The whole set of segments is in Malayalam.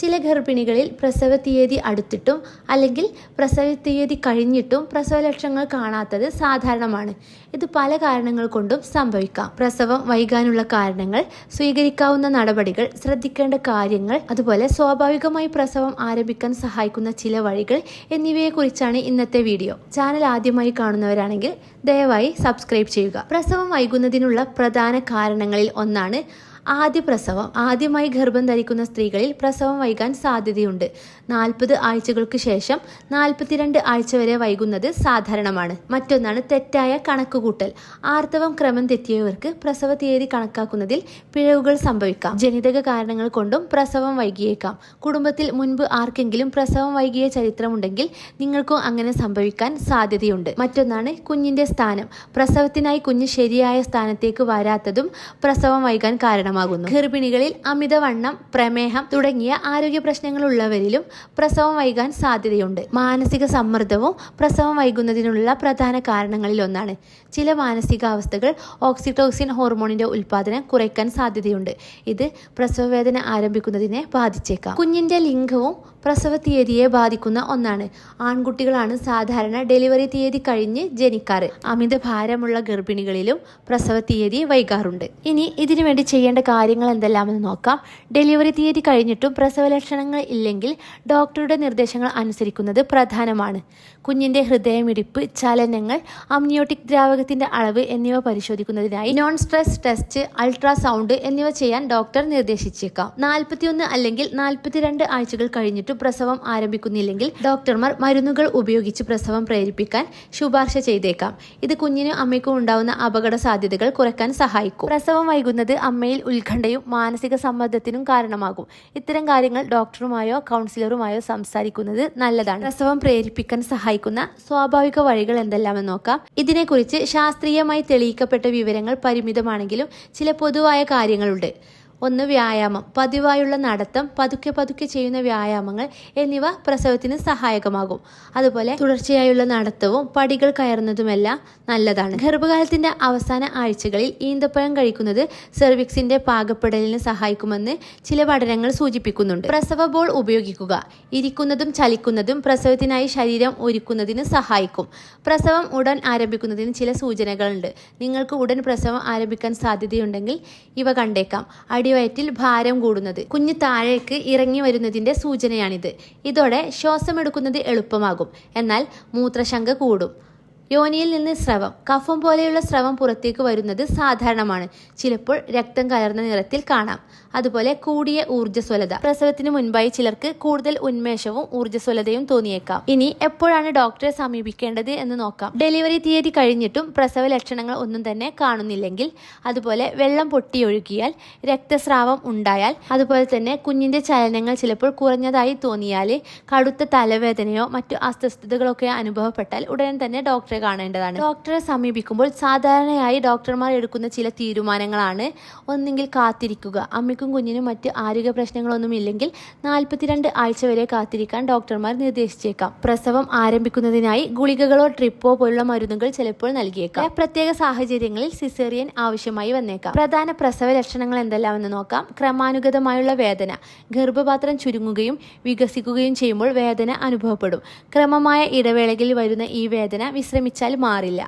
ചില ഗർഭിണികളിൽ പ്രസവ തീയതി അടുത്തിട്ടും അല്ലെങ്കിൽ പ്രസവ തീയതി കഴിഞ്ഞിട്ടും പ്രസവ ലക്ഷണങ്ങൾ കാണാത്തത് സാധാരണമാണ്. ഇത് പല കാരണങ്ങൾ കൊണ്ടും സംഭവിക്കാം. പ്രസവം വൈകാനുള്ള കാരണങ്ങൾ സ്വീകരിക്കാവുന്ന നടപടികൾ ശ്രദ്ധിക്കേണ്ട കാര്യങ്ങൾ അതുപോലെ സ്വാഭാവികമായി പ്രസവം ആരംഭിക്കാൻ സഹായിക്കുന്ന ചില വഴികൾ എന്നിവയെക്കുറിച്ചാണ് ഇന്നത്തെ വീഡിയോ. ചാനൽ ആദ്യമായി കാണുന്നവരാണെങ്കിൽ ദയവായി സബ്സ്ക്രൈബ് ചെയ്യുക. പ്രസവം വൈകുന്നതിനുള്ള പ്രധാന കാരണങ്ങളിൽ ഒന്നാണ് ആദ്യ പ്രസവം ആദ്യമായി ഗർഭം ധരിക്കുന്ന സ്ത്രീകളിൽ പ്രസവം വൈകാൻ സാധ്യതയുണ്ട്. നാൽപ്പത് ആഴ്ചകൾക്ക് ശേഷം നാൽപ്പത്തിരണ്ട് ആഴ്ച വരെ വൈകുന്നത് സാധാരണമാണ്. മറ്റൊന്നാണ് തെറ്റായ കണക്കുകൂട്ടൽ. ആർത്തവം ക്രമം തെറ്റിയവർക്ക് പ്രസവ തീയതി കണക്കാക്കുന്നതിൽ പിഴവുകൾ സംഭവിക്കാം. ജനിതക കാരണങ്ങൾ കൊണ്ടും പ്രസവം വൈകിയേക്കാം. കുടുംബത്തിൽ മുൻപ് ആർക്കെങ്കിലും പ്രസവം വൈകിയ ചരിത്രമുണ്ടെങ്കിൽ നിങ്ങൾക്കും അങ്ങനെ സംഭവിക്കാൻ സാധ്യതയുണ്ട്. മറ്റൊന്നാണ് കുഞ്ഞിന്റെ സ്ഥാനം. പ്രസവത്തിനായി കുഞ്ഞ് ശരിയായ സ്ഥാനത്തേക്ക് വരാത്തതും പ്രസവം വൈകാൻ കാരണമാകുന്നു ഗർഭിണികളിൽ അമിതവണ്ണം പ്രമേഹം തുടങ്ങിയ ആരോഗ്യ പ്രശ്നങ്ങൾ ഉള്ളവരിലും പ്രസവം വൈകാൻ സാധ്യതയുണ്ട്. മാനസിക സമ്മർദ്ദവും പ്രസവം വൈകുന്നതിനുള്ള പ്രധാന കാരണങ്ങളിൽ ഒന്നാണ്. ചില മാനസികാവസ്ഥകൾ ഓക്സിറ്റോക്സിൻ ഹോർമോണിന്റെ ഉൽപ്പാദനം കുറയ്ക്കാൻ സാധ്യതയുണ്ട്. ഇത് പ്രസവവേദന ആരംഭിക്കുന്നതിനെ ബാധിച്ചേക്കാം. കുഞ്ഞിന്റെ ലിംഗവും പ്രസവ തീയതിയെ ബാധിക്കുന്ന ഒന്നാണ്. ആൺകുട്ടികളാണ് സാധാരണ ഡെലിവറി തീയതി കഴിഞ്ഞ് ജനിക്കാറ്. അമിത ഭാരമുള്ള ഗർഭിണികളിലും പ്രസവ തീയതി വൈകാറുണ്ട്. ഇനി ഇതിനു വേണ്ടി ചെയ്യേണ്ട കാര്യങ്ങൾ എന്തെല്ലാമെന്ന് നോക്കാം. ഡെലിവറി തീയതി കഴിഞ്ഞിട്ടും പ്രസവ ലക്ഷണങ്ങൾ ഇല്ലെങ്കിൽ ഡോക്ടറുടെ നിർദ്ദേശങ്ങൾ അനുസരിക്കുന്നത് പ്രധാനമാണ്. കുഞ്ഞിന്റെ ഹൃദയമിടിപ്പ് ചലനങ്ങൾ അമ്നിയോട്ടിക് ദ്രാവകത്തിന്റെ അളവ് എന്നിവ പരിശോധിക്കുന്നതിനായി നോൺ സ്ട്രെസ് ടെസ്റ്റ് അൾട്രാസൗണ്ട് എന്നിവ ചെയ്യാൻ ഡോക്ടർ നിർദ്ദേശിച്ചേക്കാം. നാൽപ്പത്തിയൊന്ന് അല്ലെങ്കിൽ നാൽപ്പത്തിരണ്ട് ആഴ്ചകൾ കഴിഞ്ഞിട്ട് പ്രസവം ആരംഭിക്കുന്നില്ലെങ്കിൽ ഡോക്ടർമാർ മരുന്നുകൾ ഉപയോഗിച്ച് പ്രസവം പ്രേരിപ്പിക്കാൻ ശുപാർശ ചെയ്തേക്കാം. ഇത് കുഞ്ഞിനും അമ്മയ്ക്കും ഉണ്ടാവുന്ന അപകട സാധ്യതകൾ കുറയ്ക്കാൻ സഹായിക്കും. പ്രസവം വൈകുന്നത് അമ്മയിൽ ഉത്കണ്ഠയും മാനസിക സമ്മർദ്ദത്തിനും കാരണമാകും. ഇത്തരം കാര്യങ്ങൾ ഡോക്ടറുമായോ കൗൺസിലറുമായോ സംസാരിക്കുന്നത് നല്ലതാണ്. പ്രസവം പ്രേരിപ്പിക്കാൻ സഹായിക്കുന്ന സ്വാഭാവിക വഴികൾ എന്തെല്ലാമെന്ന് നോക്കാം. ഇതിനെക്കുറിച്ച് ശാസ്ത്രീയമായി തെളിയിക്കപ്പെട്ട വിവരങ്ങൾ പരിമിതമാണെങ്കിലും ചില പൊതുവായ കാര്യങ്ങളുണ്ട്. ഒന്ന് വ്യായാമം പതിവായുള്ള നടത്തം പതുക്കെ പതുക്കെ ചെയ്യുന്ന വ്യായാമങ്ങൾ എന്നിവ പ്രസവത്തിന് സഹായകമാകും. അതുപോലെ തുടർച്ചയായുള്ള നടത്തവും പടികൾ കയറുന്നതുമെല്ലാം നല്ലതാണ്. ഗർഭകാലത്തിന്റെ അവസാന ആഴ്ചകളിൽ ഈന്തപ്പഴം കഴിക്കുന്നത് സെർവിക്സിന്റെ പാകപ്പെടലിന് സഹായിക്കുമെന്ന് ചില പഠനങ്ങൾ സൂചിപ്പിക്കുന്നുണ്ട്. പ്രസവ ബോൾ ഉപയോഗിക്കുക. ഇരിക്കുന്നതും ചലിക്കുന്നതും പ്രസവത്തിനായി ശരീരം ഒരുക്കുന്നതിന് സഹായിക്കും. പ്രസവം ഉടൻ ആരംഭിക്കുന്നതിന് ചില സൂചനകളുണ്ട്. നിങ്ങൾക്ക് ഉടൻ പ്രസവം ആരംഭിക്കാൻ സാധ്യതയുണ്ടെങ്കിൽ ഇവ കണ്ടേക്കാം. അടിവയറ്റിൽ ഭാരം കൂടുന്നത്. കുഞ്ഞ് താഴേക്ക് ഇറങ്ങി വരുന്നതിന്റെ സൂചനയാണിത്. ഇതോടെ ശ്വാസമെടുക്കുന്നത് എളുപ്പമാകും. എന്നാൽ മൂത്രശങ്ക കൂടും. യോനിയിൽ നിന്ന് സ്രവം കഫം പോലെയുള്ള സ്രവം പുറത്തേക്ക് വരുന്നത് സാധാരണമാണ്. ചിലപ്പോൾ രക്തം കലർന്ന നിറത്തിൽ കാണാം. അതുപോലെ കൂടിയ ഊർജസ്വലത. പ്രസവത്തിന് മുൻപായി ചിലർക്ക് കൂടുതൽ ഉന്മേഷവും ഊർജസ്വലതയും തോന്നിയേക്കാം. ഇനി എപ്പോഴാണ് ഡോക്ടറെ സമീപിക്കേണ്ടത് എന്ന് നോക്കാം. ഡെലിവറി തീയതി കഴിഞ്ഞിട്ടും പ്രസവ ലക്ഷണങ്ങൾ ഒന്നും തന്നെ കാണുന്നില്ലെങ്കിൽ അതുപോലെ വെള്ളം പൊട്ടിയൊഴുകിയാൽ രക്തസ്രാവം ഉണ്ടായാൽ അതുപോലെ തന്നെ കുഞ്ഞിന്റെ ചലനങ്ങൾ ചിലപ്പോൾ കുറഞ്ഞതായി തോന്നിയാൽ കടുത്ത തലവേദനയോ മറ്റു അസ്വസ്ഥതകളൊക്കെ അനുഭവപ്പെട്ടാൽ ഉടൻ തന്നെ ഡോക്ടറെ കാണേണ്ടതാണ്. ഡോക്ടറെ സമീപിക്കുമ്പോൾ സാധാരണയായി ഡോക്ടർമാർ എടുക്കുന്ന ചില തീരുമാനങ്ങളാണ്. ഒന്നെങ്കിൽ കാത്തിരിക്കുക. അമ്മയ്ക്കും കുഞ്ഞിനും മറ്റ് ആരോഗ്യ പ്രശ്നങ്ങളൊന്നും ഇല്ലെങ്കിൽ നാൽപ്പത്തിരണ്ട് ആഴ്ച വരെ കാത്തിരിക്കാൻ ഡോക്ടർമാർ നിർദ്ദേശിച്ചേക്കാം. പ്രസവം ആരംഭിക്കുന്നതിനായി ഗുളികകളോ ട്രിപ്പോ പോലുള്ള മരുന്നുകൾ ചിലപ്പോൾ നൽകിയേക്കാം. പ്രത്യേക സാഹചര്യങ്ങളിൽ സിസേറിയൻ ആവശ്യമായി വന്നേക്കാം. പ്രധാന പ്രസവ ലക്ഷണങ്ങൾ എന്തെല്ലാമെന്ന് നോക്കാം. ക്രമാനുഗതമായുള്ള വേദന. ഗർഭപാത്രം ചുരുങ്ങുകയും വികസിക്കുകയും ചെയ്യുമ്പോൾ വേദന അനുഭവപ്പെടും. ക്രമമായ ഇടവേളകളിൽ വരുന്ന ഈ വേദന വിശ്രമിച്ചാൽ മാറില്ല.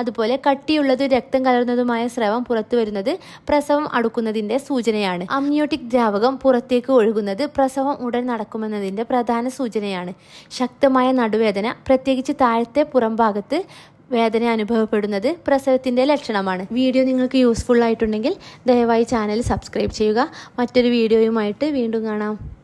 അതുപോലെ കട്ടിയുള്ളതും രക്തം കലർന്നതുമായ സ്രവം പുറത്തു വരുന്നത് പ്രസവം അടുക്കുന്നതിന്റെ സൂചനയാണ്. അമ്നിയോട്ടിക് ദ്രാവകം പുറത്തേക്ക് ഒഴുകുന്നത് പ്രസവം ഉടൻ നടക്കുമെന്നതിന്റെ പ്രധാന സൂചനയാണ്. ശക്തമായ നടുവേദന പ്രത്യേകിച്ച് താഴത്തെ പുറംഭാഗത്ത് വേദന അനുഭവപ്പെടുന്നത് പ്രസവത്തിന്റെ ലക്ഷണമാണ്. വീഡിയോ നിങ്ങൾക്ക് യൂസ്ഫുൾ ആയിട്ടുണ്ടെങ്കിൽ ദയവായി ചാനൽ സബ്സ്ക്രൈബ് ചെയ്യുക. മറ്റൊരു വീഡിയോയുമായിട്ട് വീണ്ടും കാണാം.